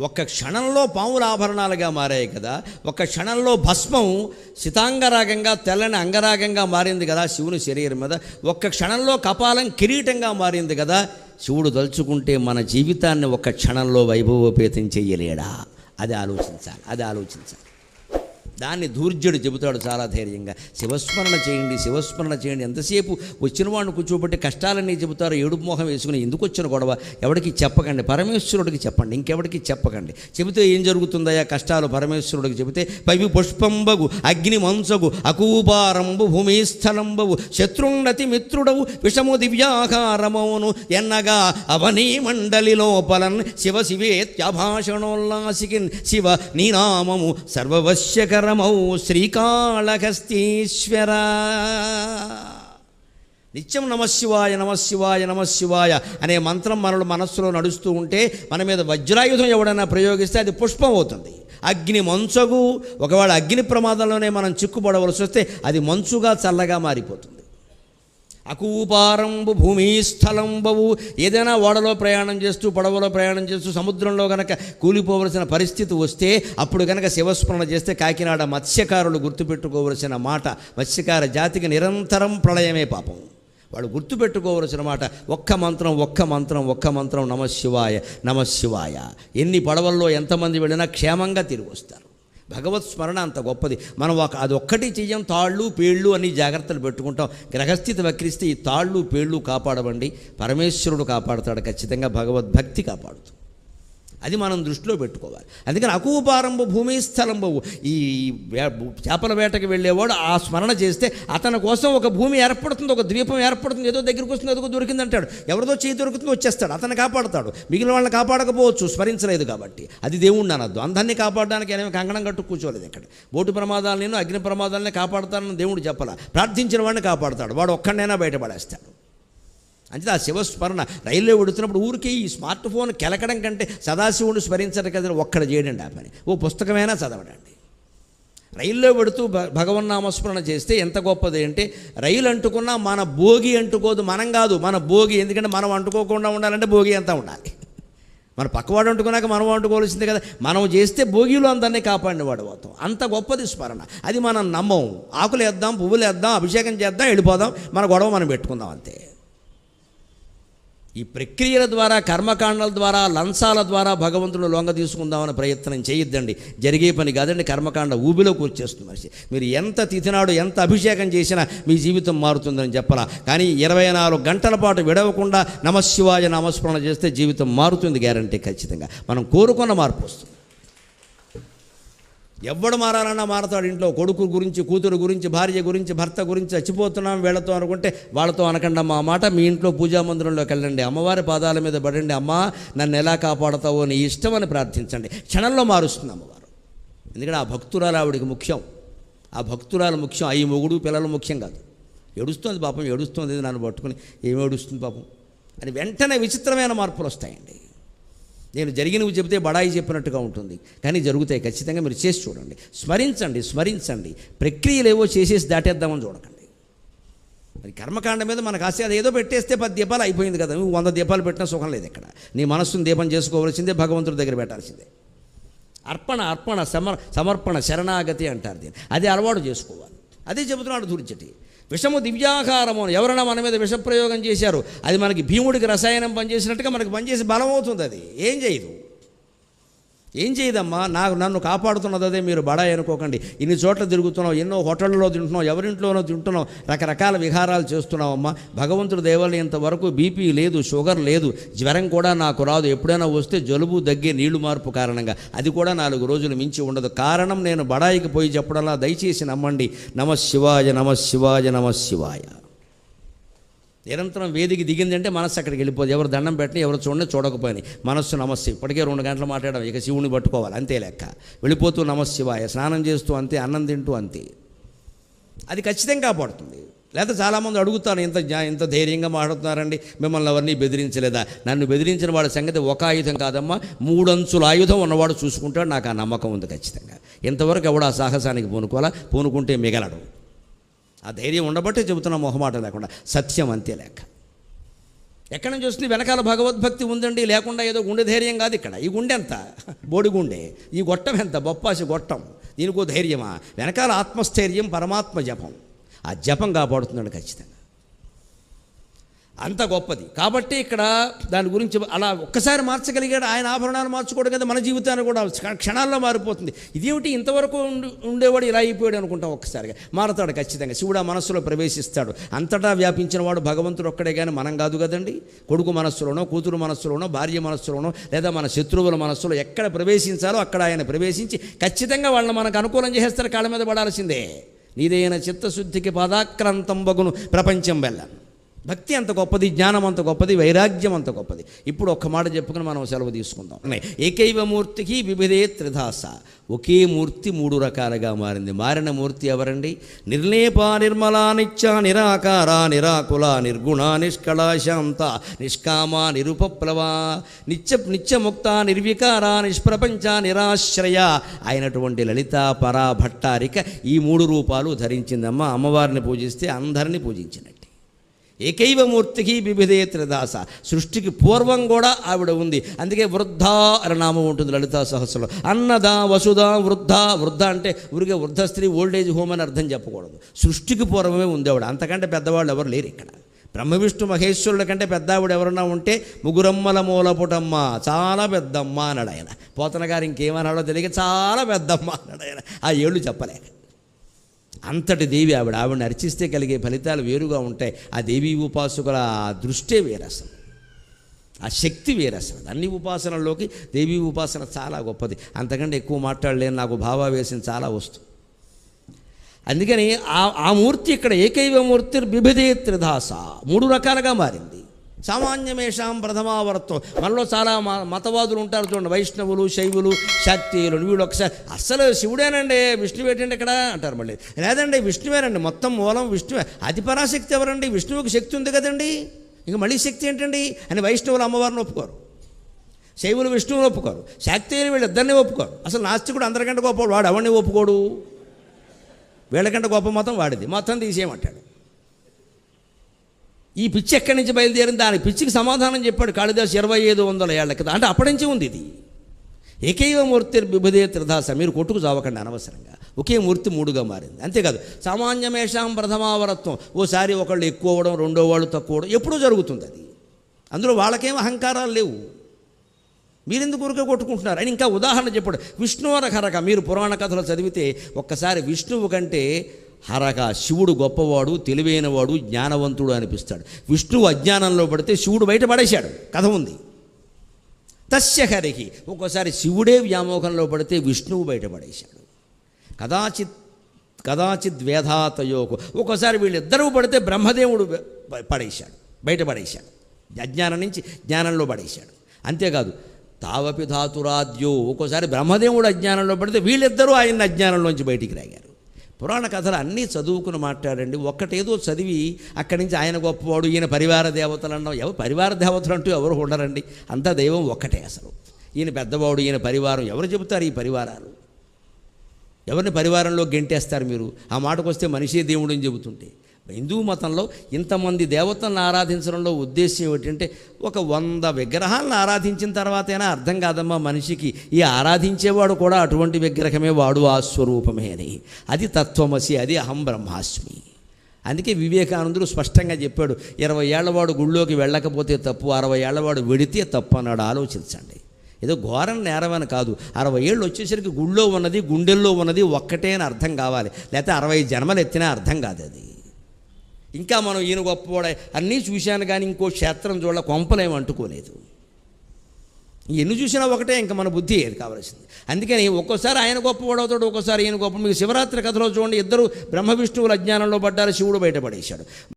ఒక్క క్షణంలో పాముల ఆభరణాలుగా మారాయి కదా. ఒక్క క్షణంలో భస్మం శితాంగరాగంగా తెల్లని అంగరాగంగా మారింది కదా శివుని శరీరం మీద. ఒక్క క్షణంలో కపాలం కిరీటంగా మారింది కదా. శివుడు తలుచుకుంటే మన జీవితాన్ని ఒక్క క్షణంలో వైభవోపేతం చేయలేడా? అది ఆలోచించాలి అది ఆలోచించాలి. దాన్ని దూర్జుడు చెబుతాడు చాలా ధైర్యంగా. శివస్మరణ చేయండి శివస్మరణ చేయండి. ఎంతసేపు వచ్చిన వాడిని కూర్చోబెట్టి కష్టాలన్నీ చెబుతారు ఏడుపు మొహం వేసుకుని ఎందుకు వచ్చిన గొడవ? ఎవరికి చెప్పకండి పరమేశ్వరుడికి చెప్పండి ఇంకెవరికి చెప్పకండి. చెబితే ఏం జరుగుతుందయ్యా? కష్టాలు పరమేశ్వరుడికి చెబితే పైవి పుష్పంబగు అగ్ని మంచగు అకూపారంబు భూమిస్థలంబవు శత్రున్నతి మిత్రుడవు విషము దివ్యాకారమవును ఎన్నగా అవనీ మండలి లోపలన్ శివ శివేత్యభాషణోల్లాసికిన్ శివ నీనామము సర్వవశ్యకర పరమౌ శ్రీకాళహస్తీశ్వర నిత్యం నమశివాయ నమశివాయ నమశివాయ అనే మంత్రం మనలో మనస్సులో నడుస్తూ ఉంటే మన మీద వజ్రాయుధం ఎవడైనా ప్రయోగిస్తే అది పుష్పం అవుతుంది. అగ్ని మంచగు ఒకవేళ అగ్ని ప్రమాదంలోనే మనం చిక్కుపడవలసి వస్తే అది మంచుగా చల్లగా మారిపోతుంది. అకూపారంబు భూమిస్థలంబవు. ఏదైనా ఓడలో ప్రయాణం చేస్తూ పడవలో ప్రయాణం చేస్తూ సముద్రంలో కనుక కూలిపోవలసిన పరిస్థితి వస్తే అప్పుడు కనుక శివస్మరణ చేస్తే కాకినాడ మత్స్యకారులు గుర్తుపెట్టుకోవలసిన మాట మత్స్యకార జాతికి నిరంతరం ప్రళయమే పాపం. వాడు గుర్తుపెట్టుకోవలసిన మాట ఒక్క మంత్రం ఒక్క మంత్రం ఒక్క మంత్రం నమశివాయ నమశివాయ. ఎన్ని పడవల్లో ఎంతమంది వెళ్ళినా క్షేమంగా తిరిగి వస్తారు. భగవత్ స్మరణ అంత గొప్పది. మనం ఒక అది ఒక్కటి చెయ్యం తాళ్ళు పేళ్ళు అని జాగ్రత్తలు పెట్టుకుంటాం. గ్రహస్థితి వక్రిస్తే ఈ తాళ్ళు పేళ్ళు కాపాడవండి పరమేశ్వరుడు కాపాడుతాడు ఖచ్చితంగా భగవద్భక్తి కాపాడుతుంది. అది మనం దృష్టిలో పెట్టుకోవాలి. అందుకని అకూపారంభ భూమి స్థలంబవు ఈ చేపల వేటకి వెళ్ళేవాడు ఆ స్మరణ చేస్తే అతని కోసం ఒక భూమి ఏర్పడుతుంది ఒక ద్వీపం ఏర్పడుతుంది ఏదో దగ్గరికి వస్తుంది ఏదో దొరికింది అంటాడు ఎవరిదో చేయి దొరుకుతుందో వచ్చేస్తాడు అతను కాపాడతాడు. మిగిలిన వాళ్ళని కాపాడకపోవచ్చు స్మరించలేదు కాబట్టి. అది దేవుణ్ణి అనద్దు. అందరినీ కాపాడడానికి ఆయన కంగణం కట్టు కూర్చోలేదు ఇక్కడ బోటు ప్రమాదాలను నేను అగ్ని ప్రమాదాలని కాపాడతానని దేవుడు చెప్పాల. ప్రార్థించిన వాడిని కాపాడతాడు. వాడు ఒక్కడైనా బయటపడేస్తాడు. అంతే ఆ శివస్మరణ రైల్లో వెడుతున్నప్పుడు ఊరికే ఈ స్మార్ట్ ఫోన్ కెలకడం కంటే సదాశివుని స్మరించడం కదా ఒక్కడ చేయడండి ఆ పని. ఓ పుస్తకమైనా చదవడండి. రైల్లో పెడుతూ భ భగవన్నామస్మరణ చేస్తే ఎంత గొప్పది అంటే రైలు అంటుకున్నా మన భోగి అంటుకోదు మనం కాదు మన భోగి. ఎందుకంటే మనం అంటుకోకుండా ఉండాలంటే భోగి అంతా ఉండాలి. మన పక్కవాడు అంటుకున్నాక మనం అంటుకోవాల్సిందే కదా. మనం చేస్తే భోగిలో అందరినీ కాపాడినవాడు అవుతాం. అంత గొప్పది స్మరణ. అది మనం నమ్మం. ఆకులు వేద్దాం పువ్వులు వేద్దాం అభిషేకం చేద్దాం వెళ్ళిపోదాం మన గొడవ మనం పెట్టుకుందాం అంతే. ఈ ప్రక్రియల ద్వారా కర్మకాండాల ద్వారా లంచాల ద్వారా భగవంతుడు లొంగ తీసుకుందామని ప్రయత్నం చేయొద్దండి. జరిగే పని కాదండి కర్మకాండ ఊబిలో కూర్చేస్తుంది మనిషి. మీరు ఎంత తిథినాడు ఎంత అభిషేకం చేసినా మీ జీవితం మారుతుందని చెప్పరా కానీ ఇరవై నాలుగు గంటల పాటు విడవకుండా నమశివాయ నామస్మరణ చేస్తే జీవితం మారుతుంది గ్యారంటీ ఖచ్చితంగా. మనం కోరుకున్న మార్పు వస్తుంది. ఎవడు మారాలన్నా మారతాడు ఇంట్లో. కొడుకు గురించి కూతురు గురించి భార్య గురించి భర్త గురించి చచ్చిపోతున్నాం వీళ్ళతో అనుకుంటే వాళ్ళతో అనకండి అమ్మా మాట మీ ఇంట్లో పూజా మందిరంలోకి వెళ్ళండి. అమ్మవారి పాదాల మీద పడండి. అమ్మా నన్ను ఎలా కాపాడతావో నీ ఇష్టం అని ప్రార్థించండి. క్షణంలో మారుస్తుంది అమ్మవారు. ఎందుకంటే ఆ భక్తురాలు ఆవిడికి ముఖ్యం. ఆ భక్తురాలు ముఖ్యం. అయ్యి మొగుడు పిల్లలు ముఖ్యం కాదు. ఏడుస్తుంది పాపం ఏడుస్తుంది ఇది నన్ను పట్టుకుని. ఏమి ఏడుస్తుంది పాపం? అని వెంటనే విచిత్రమైన మార్పులు వస్తాయండి. నేను జరిగినవి చెబితే బడాయి చెప్పినట్టుగా ఉంటుంది. కానీ జరుగుతాయి ఖచ్చితంగా మీరు చేసి చూడండి. స్మరించండి స్మరించండి. ప్రక్రియలు ఏవో చేసేసి దాటేద్దామని చూడకండి. మరి కర్మకాండ మీద మనకు ఆశ ఏదో పెట్టేస్తే పది దీపాలు అయిపోయింది కదా. నువ్వు వంద దీపాలు పెట్టినా సుఖం లేదు ఇక్కడ. నీ మనస్సును దీపం చేసుకోవాల్సిందే భగవంతుడి దగ్గర పెట్టాల్సిందే. అర్పణ అర్పణ సమర్ సమర్పణ శరణాగతి అంటారు దీన్ని. అది అలవాటు చేసుకోవాలి. అదే చెబుతున్నాడు దుర్జటి విషము దివ్యాకారము ఎవరైనా మన మీద విషప్రయోగం చేశారు అది మనకి భీముడికి రసాయనం పనిచేసినట్టుగా మనకి పనిచేసి బలం అవుతుంది అది. ఏం చేయదు. ఏం చేయదమ్మా? నాకు నన్ను కాపాడుతున్నదే మీరు బడాయి అనుకోకండి. ఇన్ని చోట్ల తిరుగుతున్నావు ఎన్నో హోటళ్ళలో తింటున్నావు ఎవరింట్లోనో తింటున్నావు రకరకాల విహారాలు చేస్తున్నావమ్మా. భగవంతుడు దేవాలయం ఇంతవరకు బీపీ లేదు షుగర్ లేదు జ్వరం కూడా నాకు రాదు. ఎప్పుడైనా వస్తే జలుబు దగ్గే నీళ్ళు మార్పు కారణంగా. అది కూడా నాలుగు రోజులు మించి ఉండదు. కారణం నేను బడాయికి పోయి చెప్పడంలా దయచేసి నమ్మండి. నమ శివాయ నమ శివాయ నమ శివాయ. నిరంతరం వేదికి దిగిందంటే మనస్సు అక్కడికి వెళ్ళిపోదు. ఎవరు దండం పెట్టినా ఎవరు చూడని చూడకపోయినాయి మనస్సు నమస్తే ఇప్పటికే రెండు గంటలు మాట్లాడడం ఇక శివుని పట్టుకోవాలి. అంతే లెక్క. వెళ్ళిపోతూ నమశివాయ స్నానం చేస్తూ అంతే అన్నం తింటూ అంతే. అది ఖచ్చితంగా కాపాడుతుంది లేకపోతే చాలామంది అడుగుతారు ఇంత జ్ఞా- ఇంత ధైర్యంగా మాట్లాడుతున్నారండి. మిమ్మల్ని ఎవరిని బెదిరించలేదా? నన్ను బెదిరించిన వాడి సంగతి ఒక ఆయుధం కాదమ్మా. మూడంచుల ఆయుధం ఉన్నవాడు చూసుకుంటాడు. నాకు ఆ నమ్మకం ఉంది ఖచ్చితంగా. ఇంతవరకు ఎవడు ఆ సాహసానికి పూనుకోవాలా? పూనుకుంటే మిగలడు. ఆ ధైర్యం ఉండబట్టే చెబుతున్నా మొహమాట లేకుండా సత్యం అంతే లేక. ఎక్కడి నుంచి వస్తుంది? వెనకాల భగవద్భక్తి ఉందండి లేకుండా ఏదో గుండె ధైర్యం కాదు ఇక్కడ. ఈ గుండె ఎంత? బోడి గుండె. ఈ గొట్టం ఎంత? బొప్పాసి గొట్టం. దీనికో ధైర్యమా? వెనకాల ఆత్మస్థైర్యం పరమాత్మ జపం. ఆ జపం కాపాడుతున్నాడు ఖచ్చితంగా. అంత గొప్పది. కాబట్టి ఇక్కడ దాని గురించి అలా ఒక్కసారి మార్చగలిగాడు. ఆయన ఆభరణాలు మార్చుకోవడం కదా మన జీవితాన్ని కూడా క్షణాల్లో మారిపోతుంది. ఇదేమిటి? ఇంతవరకు ఉండేవాడు ఇలా అయిపోయాడు అనుకుంటాం ఒక్కసారిగా. మారతాడు ఖచ్చితంగా. శివుడు ఆ మనస్సులో ప్రవేశిస్తాడు. అంతటా వ్యాపించిన వాడు భగవంతుడు ఒక్కడే కానీ మనం కాదు కదండి. కొడుకు మనస్సులోనో కూతురు మనస్సులోనో భార్య మనస్సులోనో లేదా మన శత్రువుల మనస్సులో ఎక్కడ ప్రవేశించాలో అక్కడ ఆయన ప్రవేశించి ఖచ్చితంగా వాళ్ళని మనకు అనుకూలం చేసేస్తారు. కాళ్ళ మీద పడాల్సిందే. నీదైన చిత్తశుద్ధికి పాదాక్రాంతం బగును ప్రపంచం వెళ్ళాను భక్తి అంత గొప్పది జ్ఞానం అంత గొప్పది వైరాగ్యం అంత గొప్పది. ఇప్పుడు ఒక్క మాట చెప్పుకుని మనం సెలవు తీసుకుందాం. ఏకైవ మూర్తికి వివిధే త్రిధాస. ఒకే మూర్తి మూడు రకాలుగా మారింది. మారిన మూర్తి ఎవరండి? నిర్లేప నిర్మలా నిత్య నిరాకార నిరాకుల నిర్గుణ నిష్కళ శాంత నిష్కామ నిరుపప్లవ నిత్య నిత్యముక్త నిర్వికార నిష్ప్రపంచ నిరాశ్రయ అయినటువంటి లలిత పరా భట్టారిక ఈ మూడు రూపాలు ధరించిందమ్మ. అమ్మవారిని పూజిస్తే అందరినీ పూజించినట్టు. ఏకైవ మూర్తికి బిభిదే త్రిదాస. సృష్టికి పూర్వం కూడా ఆవిడ ఉంది. అందుకే వృద్ధ అనే నామం ఉంటుంది లలితా సహస్రంలో. అన్నద వసుధ వృద్ధ వృద్ధ అంటే ఊరికే వృద్ధ స్త్రీ ఓల్డేజ్ హోమ్ అని అర్థం చెప్పకూడదు. సృష్టికి పూర్వమే ఉంది ఆవిడ. అంతకంటే పెద్దవాళ్ళు ఎవరు లేరు ఇక్కడ. బ్రహ్మ విష్ణు మహేశ్వరుల కంటే పెద్ద ఆవిడ ఎవరన్నా ఉంటే ముగురమ్మల మూలపుటమ్మ. చాలా పెద్దమ్మ అన్నాడు ఆయన. పోతన గారు ఇంకేమన్నాడో తెలియక చాలా పెద్దమ్మ అన్నాడు ఆయన. ఆ ఏళ్ళు చెప్పలేక. అంతటి దేవి ఆవిడ. ఆవిడని అర్చిస్తే కలిగే ఫలితాలు వేరుగా ఉంటాయి. ఆ దేవీ ఉపాసకుల ఆ దృష్టే వేరసం ఆ శక్తి వేరసం అన్ని ఉపాసనల్లోకి దేవీ ఉపాసన చాలా గొప్పది. అంతకంటే ఎక్కువ మాట్లాడలేను నాకు భావావేశం చాలా వస్తుంది. అందుకని ఆ ఆ మూర్తి ఇక్కడ ఏకైవ మూర్తి బిభిదే త్రిధాస మూడు రకాలుగా మారింది. సామాన్యమేషాం ప్రథమావర్తం మనలో చాలా మతవాదులు ఉంటారు చూడండి. వైష్ణవులు శైవులు శక్తిలు వీళ్ళు ఒకసారి అస్సలు శివుడేనండి విష్ణువు ఏంటండి ఇక్కడ? అంటారు మళ్ళీ. లేదండి విష్ణువేనండి. మొత్తం మూలం విష్ణువే. అది పరాశక్తి ఎవరండి? విష్ణువుకి శక్తి ఉంది కదండి. ఇంకా మళ్ళీ శక్తి ఏంటండి? అని వైష్ణవులు అమ్మవారిని ఒప్పుకోరు. శైవులు విష్ణువుని ఒప్పుకోరు. శాక్తీయులు వీళ్ళిద్దరిని ఒప్పుకోరు. అసలు నాస్తికుడు అందరికంటే గొప్ప వాడు ఎవరిని ఒప్పుకోడు? వీళ్ళకంటే గొప్ప మతం వాడిది. మొత్తం తీసేయమంటాడు. ఈ పిచ్చి ఎక్కడి నుంచి బయలుదేరింది? దాని పిచ్చికి సమాధానం చెప్పాడు కాళిదాసు ఇరవై ఐదు వందల ఏళ్ళ క్రితం. అంటే అప్పటి నుంచి ఉంది ఇది. ఏకైవ మూర్తి బిభదే త్రిధాస. మీరు కొట్టుకు చావకండి అనవసరంగా. ఒకే మూర్తి మూడుగా మారింది. అంతేకాదు సామాన్యమేషాం ప్రథమావరత్వం. ఓసారి ఒకళ్ళు ఎక్కువ అవ్వడం రెండో వాళ్ళు తక్కువ అవ్వడం ఎప్పుడూ జరుగుతుంది అది. అందులో వాళ్ళకేం అహంకారాలు లేవు. మీరెందుకు ఊరికే కొట్టుకుంటున్నారు? అని ఇంకా ఉదాహరణ చెప్పాడు. విష్ణువరహరక మీరు పురాణ కథలు చదివితే ఒక్కసారి విష్ణువు కంటే హరక శివుడు గొప్పవాడు తెలివైనవాడు జ్ఞానవంతుడు అనిపిస్తాడు. విష్ణువు అజ్ఞానంలో పడితే శివుడు బయట పడేశాడు. కథ ఉంది. తస్య హరికి ఒక్కోసారి శివుడే వ్యామోహంలో పడితే విష్ణువు బయట పడేశాడు. కదాచిత్ కదాచిత్ వేధాతయోకు ఒక్కోసారి వీళ్ళిద్దరూ పడితే బ్రహ్మదేవుడు పడేశాడు. బయటపడేశాడు అజ్ఞానం నుంచి జ్ఞానంలో పడేశాడు. అంతేకాదు తావపి ధాతురాద్యో. ఒక్కోసారి బ్రహ్మదేవుడు అజ్ఞానంలో పడితే వీళ్ళిద్దరూ ఆయన అజ్ఞానంలోంచి బయటికి రాగారు. పురాణ కథలు అన్నీ చదువుకుని మాట్లాడండి. ఒక్కటేదో చదివి అక్కడి నుంచి ఆయన గొప్పవాడు ఈయన పరివార దేవతలు అన్నాం. ఎవరు పరివార దేవతలు అంటూ ఎవరు ఉండరండి. అంతా దైవం ఒక్కటే అసలు. ఈయన పెద్దవాడు ఈయన పరివారం. ఎవరు చెబుతారు ఈ పరివారాలు? ఎవరిని పరివారంలో గెంటేస్తారు మీరు? ఆ మాటకు వస్తే మనిషే దేవుడు అని చెబుతుంటే. హిందూ మతంలో ఇంతమంది దేవతలను ఆరాధించడంలో ఉద్దేశం ఏమిటంటే ఒక వంద విగ్రహాలను ఆరాధించిన తర్వాతైనా అర్థం కాదమ్మా మనిషికి. ఈ ఆరాధించేవాడు కూడా అటువంటి విగ్రహమే వాడు ఆ స్వరూపమే అని అది తత్వమసి అది అహం బ్రహ్మాస్మి. అందుకే వివేకానందుడు స్పష్టంగా చెప్పాడు ఇరవై ఏళ్ళవాడు గుళ్ళోకి వెళ్ళకపోతే తప్పు అరవై ఏళ్ళవాడు వెడితే తప్పు అన్నాడు ఆలోచించండి. ఏదో ఘోరం నేరమని కాదు అరవై ఏళ్ళు వచ్చేసరికి గుళ్ళో ఉన్నది గుండెల్లో ఉన్నది ఒక్కటే అని అర్థం కావాలి లేకపోతే అరవై జన్మలు ఎత్తినా అర్థం కాదు అది. ఇంకా మనం ఈయన గొప్పవాడే. అన్నీ చూశాను కానీ ఇంకో క్షేత్రం చూడ కొంపలేం అంటుకోలేదు. ఎన్ని చూసినా ఒకటే ఇంకా మన బుద్ధి ఏది కావాల్సింది. అందుకని ఒక్కోసారి ఆయన గొప్పవాడు అవుతాడు ఒక్కోసారి ఈయన గొప్ప. మీకు శివరాత్రి కథలో చూడండి ఇద్దరు బ్రహ్మ విష్ణువుల అజ్ఞానంలో పడ్డారు శివుడు బయటపడేశాడు.